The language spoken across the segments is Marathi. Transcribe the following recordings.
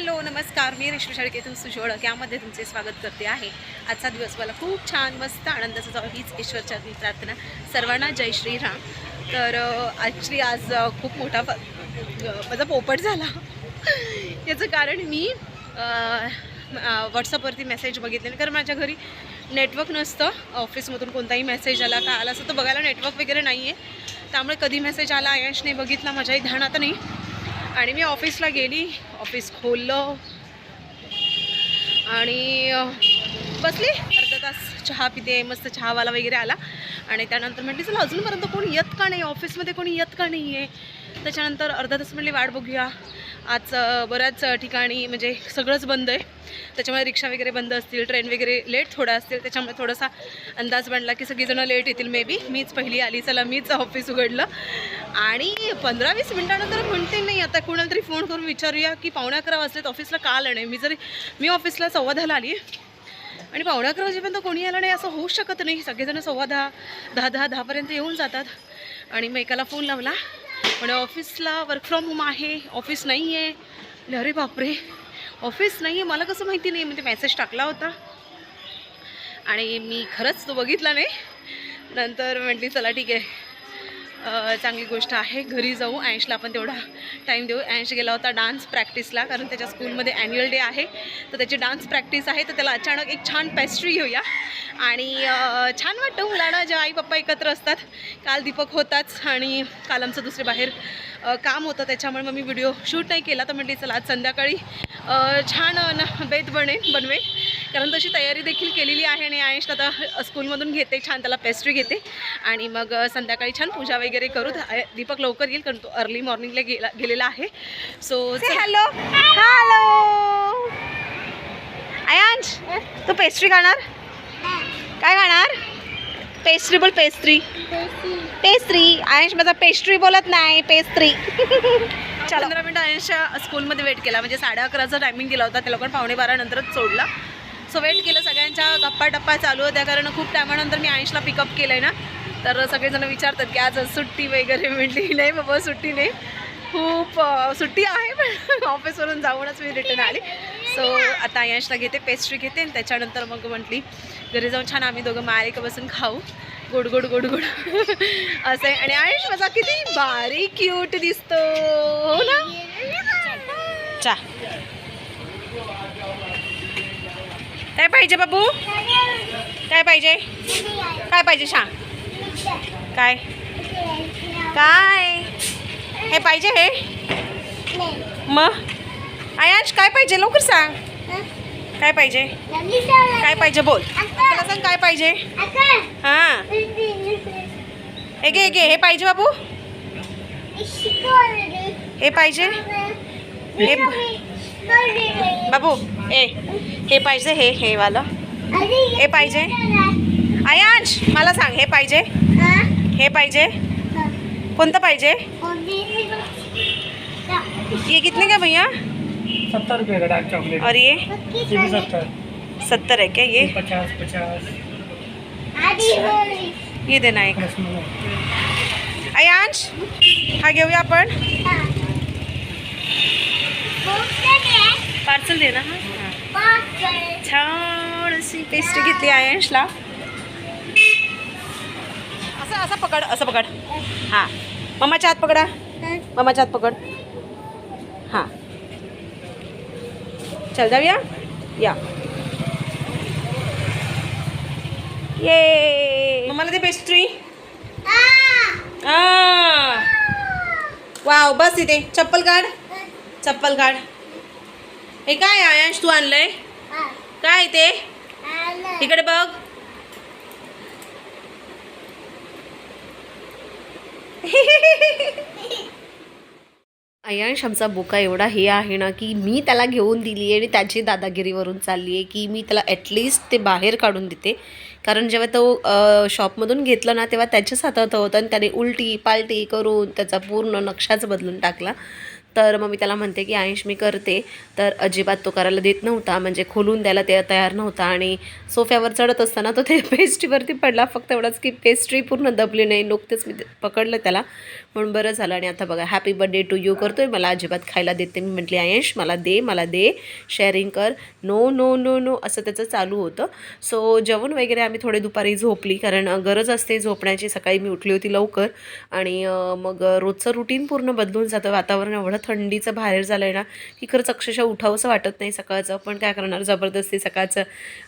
हॅलो नमस्कार. मी रेश्मी शाळकेतून सुशोळक यामध्ये तुमचे स्वागत करते आहे. आजचा दिवस मला खूप छान मस्त आनंदाचा जाऊ हीच ईश्वरच्या प्रार्थना. सर्वांना जय श्रीराम. तर ॲक्च्युली आज खूप मोठा माझा पोपट झाला. याचं कारण मी व्हॉट्सअपवरती मेसेज बघितले कारण माझ्या घरी नेटवर्क नसतं. ऑफिसमधून कोणताही मेसेज आला का आला असं तर बघायला नेटवर्क वगैरे नाही आहे त्यामुळे कधी मेसेज आला आयशने बघितला माझ्याही ध्यानात नाही. आणि मी ऑफिसला गेली. ऑफिस खोललं. आणि बसली. अर्धा तास चहा पिते मस्त चहावाला वगैरे आला. आणि त्यानंतर म्हटली चला अजूनपर्यंत कोणी येत का नाही? ऑफिसमध्ये कोणी येत का नाही आहे त्याच्यानंतर अर्धा तास म्हटली वाट बघूया. आज बऱ्याच ठिकाणी म्हणजे सगळंच बंद आहे. त्याच्यामुळे रिक्षा वगैरे बंद असतील ट्रेन वगैरे लेट थोडा असतील त्याच्यामुळे थोडासा अंदाज बनला की सगळीजणं लेट येतील मे बी मीच पहिली आली चला मीच ऑफिस उघडलं. आणि पंधरा वीस मिनटानंतर म्हणते नाही आता कोणाला तरी फोन करून विचारूया की पावणे अकरा वाजलेत ऑफिसला का आलं नाही? मी जरी मी ऑफिसला सव्वा दहाला आली आणि पावणे अकरा वाजेपर्यंत कोणी आलं नाही असं होऊ शकत नाही. सगळेजण सव्वा दहा दहा दहा दहापर्यंत येऊन जातात आणि मग एकाला फोन लावला. पण ऑफिसला वर्क फ्रॉम होम आहे ऑफिस नाही आहे अरे बापरे ऑफिस नाही आहे मला कसं माहिती नाही. म्हणजे मेसेज टाकला होता. आणि मी खरंच तो बघितला नाही. नंतर म्हटली चला ठीक आहे. चांगली गोष्ट आहे. घरी जाऊ ॲन्शला आपण तेवढा टाईम देऊ. ॲन्श गेला होता डान्स प्रॅक्टिसला कारण त्याच्या स्कूलमध्ये ॲन्युअल डे आहे. तर त्याची डान्स प्रॅक्टिस आहे. तर त्याला अचानक एक छान पेस्ट्री घेऊया आणि छान वाटतं. मुलांना जेव्हा आई पप्पा एकत्र असतात. काल दीपक होताच आणि काल आमचं दुसरे बाहेर काम होतं त्याच्यामुळे मग मी व्हिडिओ शूट नाही केला. तर म्हटली चला आज संध्याकाळी छान बेत बनेन बनवेन कारण तशी तयारी देखील केलेली आहे आणि आयुष आता स्कूलमधून घेते छान त्याला पेस्ट्री घेते. आणि मग संध्याकाळी छान पूजा वगैरे करू. दीपक लवकर येईल कारण तो अर्ली मॉर्निंगला गेला गेलेला आहे. सो हॅलो हॅलो आयांश तू पेस्ट्री खाणार? काय खाणार? पेस्ट्री बोल पेस्ट्री पेस्त्री. आयुष माझा पेस्ट्री बोलत नाही पेस्ट्री चला. पंधरा मिनटं आयुषच्या स्कूलमध्ये वेट केला. म्हणजे साडे अकराचा टायमिंग दिला होता. त्या लोकांना पावणे बारा नंतरच सोडला. सो वेट केलं. सगळ्यांच्या गप्पा टप्पा चालू होत्या. कारण खूप टायमानंतर मी आयुषला पिकअप केलं आहे ना. तर सगळेजण विचारतात की आज सुट्टी वगैरे म्हटली नाही बाबा सुट्टी नाही. खूप सुट्टी आहे पण ऑफिसवरून जाऊनच मी रिटर्न आली. सो आता आयुषला घेते पेस्ट्री घेते. आणि त्याच्यानंतर मग म्हटली घरी जाऊन छान आम्ही दोघं मालिक बसून खाऊ. गोड गोड गोड गोड. असं आहे. आणि आयुष माझा किती बारीक क्यूट दिसतो. हो ना? चा. काय पाहिजे बाबू? काय पाहिजे? काय पाहिजे सांग. काय? काय? हे पाहिजे हे? मग? आयांश काय पाहिजे? लवकर सांग. काय पाहिजे? काय पाहिजे बोल. तुला सांग काय पाहिजे? हां. हे हे घे हे पाहिजे बाबू. हे पाहिजे. हे बाबू ए हे पाहिजे हे हे वालं. हे पाहिजे. आयांश मला सांग हे पाहिजे? हे पाहिजे? कोणतं पाहिजे? ये कितने का भैया? सत्तर रुपये का डार्क चॉकलेट और ये? ये भी सत्तर। सत्तर है क्या ये? पचास पचास। ये देना एक। आयांश हा घेऊया आपण पार्सल दे ना हा? छान अशी पेस्ट्री घेतली आयांशला असं असं पकड असं पकड। हां। मम्माच्या हात पकडा। मम्माच्या हात पकड। हां। चल जाऊया या ये मम्माला दे पेस्ट्री वाव बस इथे. चप्पल काढ. चप्पल काढ. हे काय आयांश? तू आणलंय? काय ते? इकडे बघ. आयांश आमचा बोका एवढा हे आहे ना की मी त्याला घेऊन दिली आहे आणि त्याची दादागिरीवरून चालली आहे की मी त्याला ॲटलिस्ट ते बाहेर काढून देते. कारण जेव्हा तो शॉपमधून घेतलं ना तेव्हा त्याच्याच हातात होतं आणि त्याने उलटी पालटी करून त्याचा पूर्ण नक्षाच बदलून टाकला. तर मग मी त्याला म्हणते की आयुष मी करते. तर अजिबात तो करायला देत नव्हता. म्हणजे खोलून द्यायला ते तयार नव्हता आणि सोफ्यावर चढत असताना तो ते पेस्ट्रीवरती पडला. फक्त एवढाच की पेस्ट्री पूर्ण दबली नाही. नुकतेच मी पकडलं त्याला. म्हणून बरं झालं. आणि आता बघा हॅपी बर्थडे टू यू करतोय. मला अजिबात खायला देते मी म्हटली आयश मला दे मला दे. शेअरिंग कर. नो नो नो नो असं त्याचं चालू होतं. सो जेवण वगैरे आम्ही थोडे दुपारी झोपली. कारण गरज असते झोपण्याची. सकाळी मी उठली होती लवकर. आणि मग रोजचं रुटीन पूर्ण बदलून जातं. वातावरण एवढं थंडीचं बाहेर झालं आहे ना की खरंच अक्षरशः उठावंसं वाटत नाही सकाळचं. पण काय करणार? जबरदस्ती सकाळचं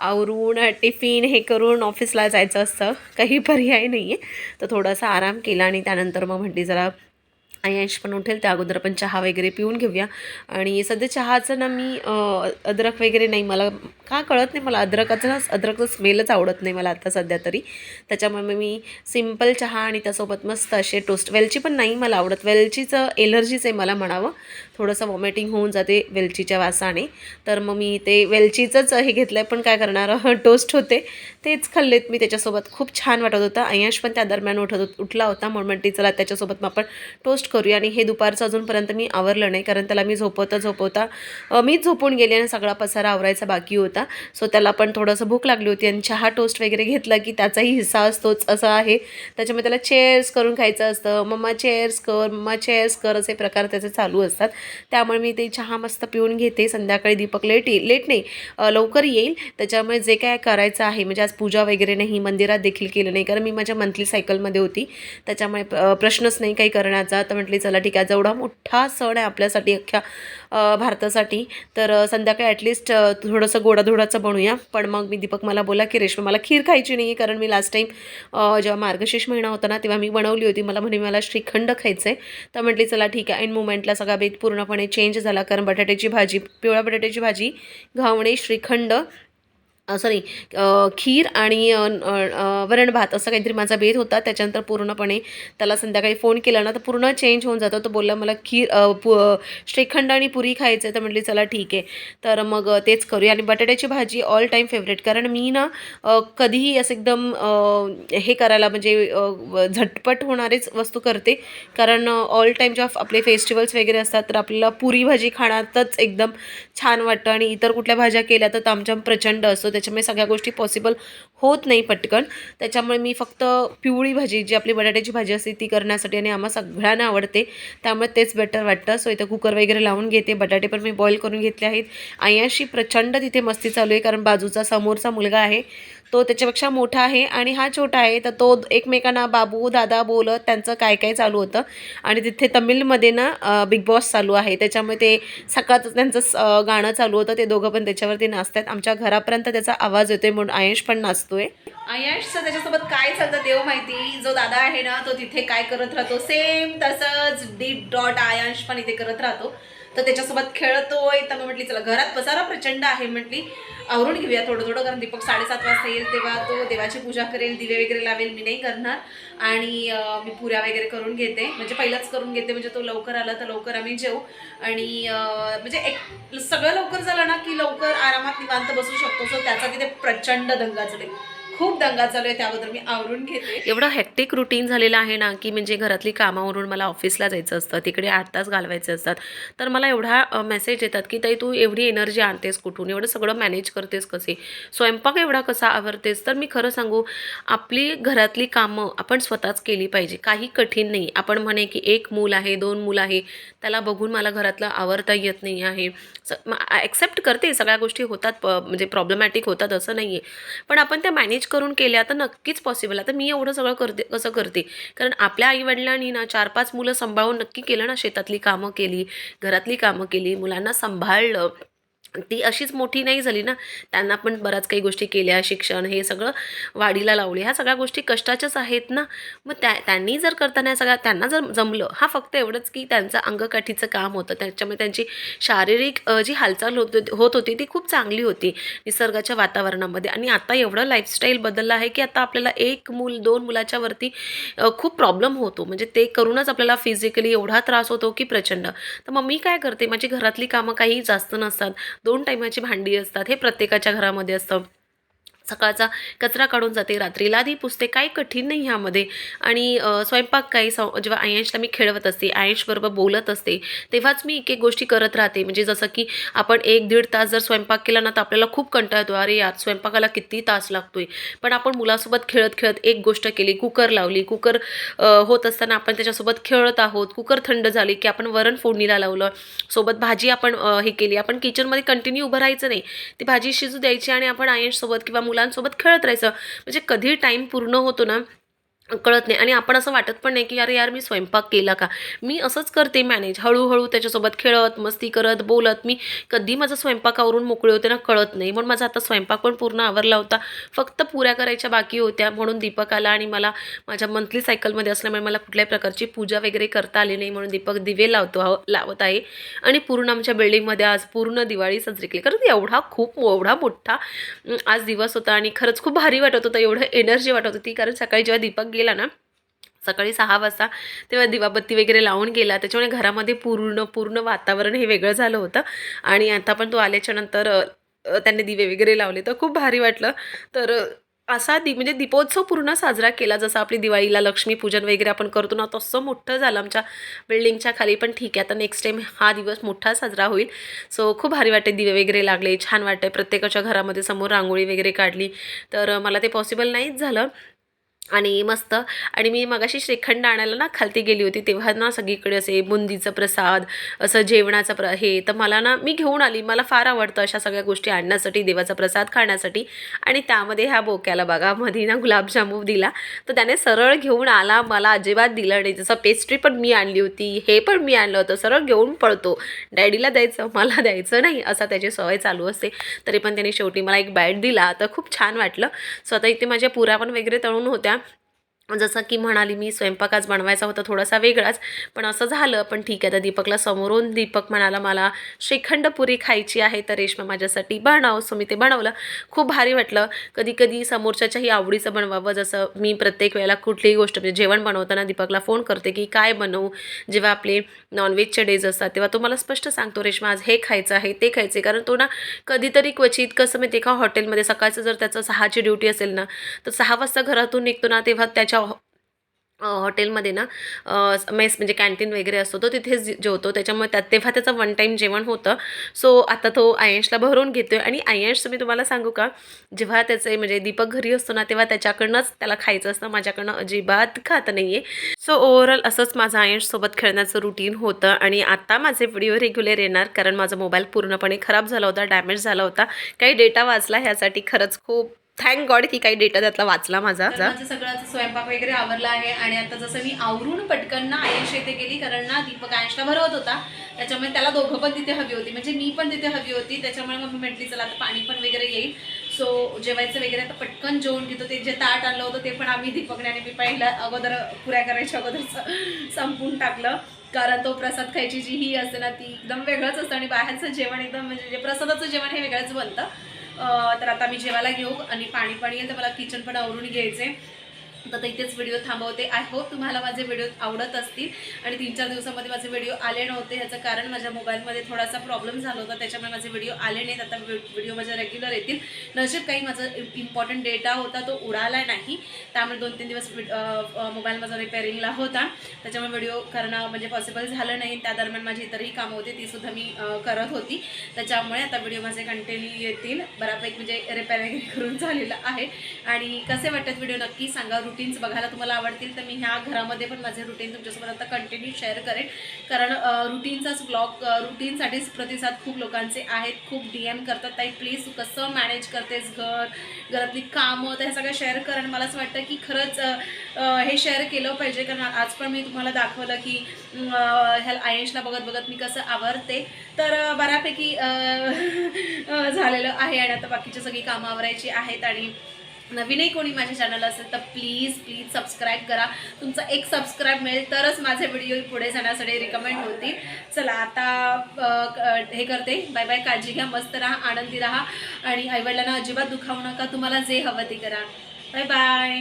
आवरून टिफिन हे करून ऑफिसला जायचं असतं. काही पर्याय नाही आहे तर थोडासा आराम केला आणि त्यानंतर मग म्हटली जरा आयांश पण उठेल त्या अगोदर आपण चहा वगैरे पिऊन घेऊया. आणि सध्या चहाचं ना मी अद्रक वगैरे नाही मला का कळत नाही मला अद्रकाचं ना अद्रकचं स्मेलच आवडत नाही मला आता सध्या तरी. त्याच्यामुळे मी सिंपल चहा आणि त्यासोबत मस्त असे टोस्ट वेलची पण नाही मला आवडत वेलचीचं एलर्जीच आहे मला म्हणावं. थोडंसं वॉमिटिंग होऊन जाते वेलचीच्या वासाने. तर मग मी ते वेलचीचंच हे घेतलं आहे पण काय करणार? टोस्ट होते. तेच खाल्लेत मी त्याच्यासोबत खूप छान वाटत होतं. अयश पण त्या दरम्यान उठत होत उठला होता. म्हणून म्हणते चला त्याच्यासोबत मग आपण टोस्ट करूया. आणि हे दुपारचं अजूनपर्यंत मी आवरलं नाही कारण त्याला मी झोपवता झोपवता मीच झोपून गेले आणि सगळा पसारा आवरायचा बाकी होता. सो त्याला पण थोडंसं भूक लागली होती आणि चहा टोस्ट वगैरे घेतला की त्याचाही हिस्सा असतोच असं आहे. त्याच्यामुळे त्याला चेअर्स करून खायचं असतं. मम्मा चेअर्स कर मम्मा चेअर्स कर असे प्रकार त्याचे चालू असतात. त्यामुळे मी ते चहा मस्त पिऊन घेते. संध्याकाळी दीपक लेट येईल लेट नाही लवकर येईल. त्याच्यामुळे जे काय करायचं आहे म्हणजे आज पूजा वगैरे नाही मंदिरात देखील केलं नाही कारण मी माझ्या मंथली सायकलमध्ये होती. त्याच्यामुळे प्रश्नच नाही काही करण्याचा. तर म्हटली चला ठीक आहे जेवढा मोठा सण आहे आपल्यासाठी अख्ख्या भारतासाठी. तर संध्याकाळी ॲटलिस्ट थोडंसं गोडाधोडाचं बनवूया पण मग मी दीपक मला बोला की रेश्मा मला खीर खायची नाही आहे कारण मी लास्ट टाईम जेव्हा मार्गशीर्ष महिना होता ना तेव्हा मी बनवली होती. मला म्हणे मला श्रीखंड खायचं आहे तर म्हटली चला ठीक आहे. ऐन मुमेंटला सगळा बेत पूर्ण पूर्णपणे चेंज झाला. कारण बटाट्याची भाजी पिवळ्या बटाट्याची भाजी घावणे श्रीखंड सॉरी खीर आणि वरण भात असं काहीतरी माझा भेद होता. त्याच्यानंतर पूर्णपणे त्याला संध्याकाळी फोन केला ना तर पूर्ण चेंज होऊन जातो. तो बोलला मला खीर पु श्रीखंड आणि पुरी खायचं आहे तर म्हटली चला ठीक आहे. तर मग तेच करूया. आणि बटाट्याची भाजी ऑल टाईम फेवरेट कारण मी ना कधीही असं एकदम हे करायला म्हणजे व- झटपट होणारेच वस्तू करते. कारण ऑल टाईम जेव्हा आपले फेस्टिवल्स वगैरे असतात तर आपल्याला पुरी भाजी खाण्यातच एकदम छान वाटतं. आणि इतर कुठल्या भाज्या केल्या तर आमच्या प्रचंड असतो. त्याच्यामुळे सगळ्या गोष्टी पॉसिबल होत नाही पटकन. त्याच्यामुळे मी फक्त पिवळी भाजी जी आपली बटाट्याची भाजी असते ती करण्यासाठी आणि आम्हा सगळ्यांना आवडते. त्यामुळे तेच बेटर वाटतं. सो इथं कुकर वगैरे लावून घेते. बटाटे पण मी बॉईल करून घेतले आहेत. आयाशी प्रचंड तिथे मस्ती चालू आहे कारण बाजूचा समोरचा मुलगा आहे. तो त्याच्यापेक्षा मोठा आहे आणि हा छोटा आहे. तर तो एकमेकांना बाबू दादा बोलत त्यांचं काय काय चालू होतं. आणि तिथे तमिळमध्ये ना बिग बॉस चालू आहे. त्याच्यामुळे ते सकाळचं त्यांचं गाणं चालू होतं. ते दोघं पण त्याच्यावरती नाचतात आमच्या घरापर्यंत त्याचा आवाज येतोय म्हणून आयश पण नाचतोय. आयशचं त्याच्यासोबत काय चालतं देव हो माहिती? जो दादा आहे ना तो तिथे काय करत राहतो? सेम तसंच डी डॉट आयश पण इथे करत राहतो. तर त्याच्यासोबत खेळतोय. तर मग म्हटली चला घरात पसारा प्रचंड आहे म्हटली. आवरून घेऊया थोडं थोडं कारण दीपक साडेसात वाजता येईल तेव्हा तो देवाची पूजा करेल दिवे वगैरे लावेल मी नाही करणार. आणि मी पुऱ्या वगैरे करून घेते. म्हणजे पहिलाच करून घेते म्हणजे तो लवकर आला तर लवकर आम्ही जेऊ. आणि म्हणजे एक सगळं लवकर झालं ना की लवकर आरामात निवांत बसू शकतो. सो त्याचा तिथे प्रचंड दंगा चढेल. खूप दंगा चालू आहे त्याबद्दल मी आवरून घेते. एवढं हॅक्टिक रुटीन झालेलं आहे ना की म्हणजे घरातली कामावरून मला ऑफिसला जायचं असतं तिकडे आठ तास घालवायचे असतात. तर मला एवढा मेसेज येतात की ताई तू एवढी एनर्जी आणतेस कुठून? एवढं सगळं मॅनेज करतेस कसे? स्वयंपाक एवढा कसा आवरतेस? तर मी खरं सांगू आपली घरातली कामं आपण स्वतःच केली पाहिजे. काही कठीण नाही. आपण म्हणे की एक मूल आहे दोन मूल आहे त्याला बघून मला घरातलं आवरता येत नाही आहे. ॲक्सेप्ट करते सगळ्या गोष्टी होतात प म्हणजे प्रॉब्लेमॅटिक होतात असं नाही आहे पण आपण त्या मॅनेज करून केल्या तर नक्कीच पॉसिबल आता मी एवढं सगळं करते कसं करते? कारण आपल्या आईवडिलांनी ना चार पाच मुलं सांभाळून नक्की केलं ना शेतातली कामं केली घरातली कामं केली मुलांना सांभाळलं. ती अशीच मोठी नाही झाली ना. त्यांना पण बऱ्याच काही गोष्टी केल्या शिक्षण हे सगळं वाढीला लावले. ह्या सगळ्या गोष्टी कष्टाच्याच आहेत ना. मग त्या त्यांनी जर करताना या सगळ्या त्यांना जर जमलं हा फक्त एवढंच की त्यांचं अंगकाठीचं काम होतं. त्याच्यामुळे त्यांची शारीरिक जी हालचाल होत होत होती ती खूप चांगली होती निसर्गाच्या वातावरणामध्ये. आणि आता एवढं लाईफस्टाईल बदललं आहे की आता आपल्याला एक मूल दोन मुलाच्या वरती खूप प्रॉब्लेम होतो. म्हणजे ते करूनच आपल्याला फिजिकली एवढा त्रास होतो की प्रचंड. तर मग मी काय करते? माझी घरातली कामं काही जास्त नसतात. दोन टायमाची भांडी असतात हे प्रत्येकाच्या घरामध्ये असतं. सकाळचा कचरा काढून जाते रात्रीला आधी पुसते काही कठीण नाही ह्यामध्ये. आणि स्वयंपाक काही सं जेव्हा आयांशला मी खेळवत असते आयांशबरोबर बोलत असते तेव्हाच मी एक एक गोष्टी करत राहते. म्हणजे जसं की आपण एक दीड तास जर स्वयंपाक केला ना तर आपल्याला खूप कंटाळ येतो. अरे यार स्वयंपाकाला किती तास लागतोय. पण आपण मुलासोबत खेळत खेळत एक गोष्ट केली कुकर लावली. कुकर होत असताना आपण त्याच्यासोबत खेळत आहोत. कुकर थंड झाली की आपण वरण फोडणीला लावलं. सोबत भाजी आपण हे केली. आपण किचनमध्ये कंटिन्यू उभं राहायचं नाही. ती भाजी शिजू द्यायची आणि आपण आयांशसोबत किंवा मुलांसोबत खेळत राहायचं. म्हणजे कधी टाईम पूर्ण होतो ना कळत नाही. आणि आपण असं वाटत पण नाही की अरे यार मी स्वयंपाक केला का? मी असंच करते मॅनेज हळूहळू त्याच्यासोबत खेळत मस्ती करत बोलत. मी कधी माझं स्वयंपाकावरून मोकळे होते ना कळत नाही. म्हणून माझा आता स्वयंपाक पण पूर्ण आवरला होता. फक्त पुऱ्या करायच्या बाकी होत्या. म्हणून दीपक आला आणि मला माझ्या मंथली सायकलमध्ये असल्यामुळे मला कुठल्याही प्रकारची पूजा वगैरे करता आली नाही. म्हणून दीपक दिवे लावतो लावत आहे. आणि पूर्ण आमच्या बिल्डिंगमध्ये आज पूर्ण दिवाळी साजरी केली. कारण एवढा खूप एवढा मोठा आज दिवस होता. आणि खरंच खूप भारी वाटत होता. एवढं एनर्जी वाटत होती. कारण सकाळी जेव्हा दीपक गेला ना सकाळी सहा वाजता तेव्हा दिवाबत्ती वगैरे लावून गेला. त्याच्यामुळे घरामध्ये पूर्ण पूर्ण वातावरण हे वेगळं झालं होतं. आणि आता पण तो आल्याच्यानंतर त्यांनी दिवे वगैरे लावले. तर खूप भारी वाटलं. तर असा दि म्हणजे दीपोत्सव पूर्ण साजरा केला. जसं आपली दिवाळीला लक्ष्मीपूजन वगैरे आपण करतो ना तसं मोठं झालं आमच्या बिल्डिंगच्या खाली. पण ठीक आहे आता नेक्स्ट टाईम हा दिवस मोठा साजरा होईल. सो खूप भारी वाटते दिवे वगैरे लागले. छान वाटते प्रत्येकाच्या घरामध्ये समोर रांगोळी वगैरे काढली. तर मला ते पॉसिबल नाहीच झालं. आणि मस्त. आणि मी मगाशी श्रीखंड आणायला ना खालती गेली होती तेव्हा ना सगळीकडे असे बुंदीचं प्रसाद असं जेवणाचं प्र हे तर मला ना मी घेऊन आली. मला फार आवडतं अशा सगळ्या गोष्टी आणण्यासाठी देवाचा प्रसाद खाण्यासाठी. आणि त्यामध्ये ह्या बोक्याला बघा मध्ये ना गुलाबजामू दिला. तर त्याने सरळ घेऊन आला मला अजिबात दिलं नाही. जसं पेस्ट्री पण मी आणली होती हे पण मी आणलं होतं. सरळ घेऊन पळतो. डॅडीला द्यायचं मला द्यायचं नाही असा त्याची सवय चालू असते. तरी पण त्याने शेवटी मला एक बॅट दिला तर खूप छान वाटलं. सो आता इथे माझ्या पुऱ्या पण वगैरे तळून होत्या. जसं की म्हणाली मी स्वयंपाक आज बनवायचा होता थोडासा वेगळाच पण असं झालं. पण ठीक आहे तर दीपकला समोरून दीपक म्हणाला मला श्रीखंड पुरी खायची आहे तर रेश्मा माझ्यासाठी बनव. सो मी ते बनवलं. खूप भारी वाटलं. कधी कधी समोरच्याच्याही आवडीचं बनवावं. जसं मी प्रत्येक वेळेला कुठलीही गोष्ट म्हणजे जेवण बनवताना दीपकला फोन करते की काय बनवू? जेव्हा आपले नॉनव्हेजचे डेज असतात तेव्हा तो मला स्पष्ट सांगतो रेश्मा आज हे खायचं आहे ते खायचे कारण तो ना कधीतरी क्वचित कसं माहिती का हॉटेलमध्ये सकाळचं जर त्याचं सहाची ड्युटी असेल ना तर सहा वाजता घरातून निघतो ना तेव्हा त्याच्या अशा हो-, हॉटेलमध्ये ना मेस म्हणजे कॅन्टीन वगैरे असतो तो तिथेच जे- जेवतो. त्याच्यामुळे त्यात तेव्हा त्याचं वन टाईम जेवण होतं. सो आता तो आयंशला भरून घेतो आहे आणि आयंशचं मी तुम्हाला सांगू का जेव्हा त्याचे म्हणजे दीपक घरी असतो ना तेव्हा त्याच्याकडनंच त्याला खायचं असतं. माझ्याकडनं अजिबात खात नाही आहे सो ओव्हरऑल असंच माझं आयंशसोबत खेळण्याचं रुटीन होतं. आणि आता माझे व्हिडिओ रेग्युलर येणार कारण माझा मोबाईल पूर्णपणे खराब झाला होता डॅमेज झाला होता. काही डेटा वाचला ह्यासाठी खरंच खूप थँक गॉड की काही डेटा त्यातला वाचला माझा. सगळा सगळं स्वयंपाक वगैरे आवरला आहे आणि आता जसं मी आवरून पटकन ना आयंश येथे गेली कारण ना दीपक आयंशला भरवत होता त्याच्यामुळे त्याला दोघं पण तिथे हवी होती. म्हणजे मी पण तिथे हवी होती. त्याच्यामुळे मग मी म्हटली चला आता पाणी पण वगैरे येईल. सो जेवायचं वगैरे आता पटकन जेवण घेतो. ते जे ताट आणलं होतं ते पण आम्ही दीपकने आणि मी पहिलं अगोदर पुऱ्या करायच्या अगोदर संपून टाकलं. कारण तो प्रसाद खायची जी ही असते ना ती एकदम वेगळंच असतं आणि बाहेरचं जेवण एकदम म्हणजे जे प्रसादाचं जेवण हे वेगळंच बनतं. तर आता मी जेवायला घेऊ आणि पाणी पाणी येईल तर मला किचन पण आवरून घ्यायचे तर आता इथेच व्हिडिओ थांबवते. आय होप तुम्हाला माझे व्हिडिओ आवडत असतील. आणि तीन चार दिवसामध्ये माझे व्हिडिओ आले नव्हते ह्याचं कारण माझ्या मोबाईलमध्ये थोडासा प्रॉब्लेम झाला होता. त्याच्यामुळे माझे व्हिडिओ आले नाहीत. आता व्हिडिओ माझ्या रेग्युलर येतील. नशेब काही माझा इम्पॉर्टंट डेटा होता तो उडाला नाही. त्यामुळे दोन तीन दिवस मोबाईल माझा रिपेअरिंगला होता. त्याच्यामुळे व्हिडिओ करणं म्हणजे पॉसिबल झालं नाही. त्या दरम्यान माझी इतरही कामं होती ती सुद्धा मी करत होती. त्याच्यामुळे आता व्हिडिओ माझे कंटिन्यू येतील. बऱ्यापैकी म्हणजे रिपेअर वगैरे करून झालेलं आहे. आणि कसे वाटतात व्हिडिओ नक्की सांगा. रुटीन्स बघायला तुम्हाला आवडतील तर मी ह्या घरामध्ये पण माझे रुटीन तुमच्यासोबत आता कंटिन्यू शेअर करेन. कारण रुटीनचाच ब्लॉग रुटीनसाठीच प्रतिसाद खूप लोकांचे आहेत खूप डी एम करतात. ताई प्लीज तू कसं मॅनेज करतेस घर घरातली कामं तर हे सगळं शेअर कर. आणि मला असं वाटतं की खरंच हे शेअर केलं पाहिजे. कारण आज पण मी तुम्हाला दाखवलं की ह्या आयशला बघत बघत मी कसं आवरते. तर बऱ्यापैकी झालेलं आहे. आणि आता बाकीची सगळी कामं आवरायची आहेत. आणि नवीनही कोणी माझ्या चॅनल असेल तर प्लीज प्लीज सबस्क्राईब करा. तुमचा एक सबस्क्राईब मिळेल तरच माझे व्हिडिओ पुढे जाण्यासाठी रिकमेंड होतील. चला आता हे करते. बाय बाय काळजी घ्या मस्त राहा आनंदी राहा. आणि आईवडिलांना अजिबात दुखावू नका. तुम्हाला जे हवं ते करा. Bye bye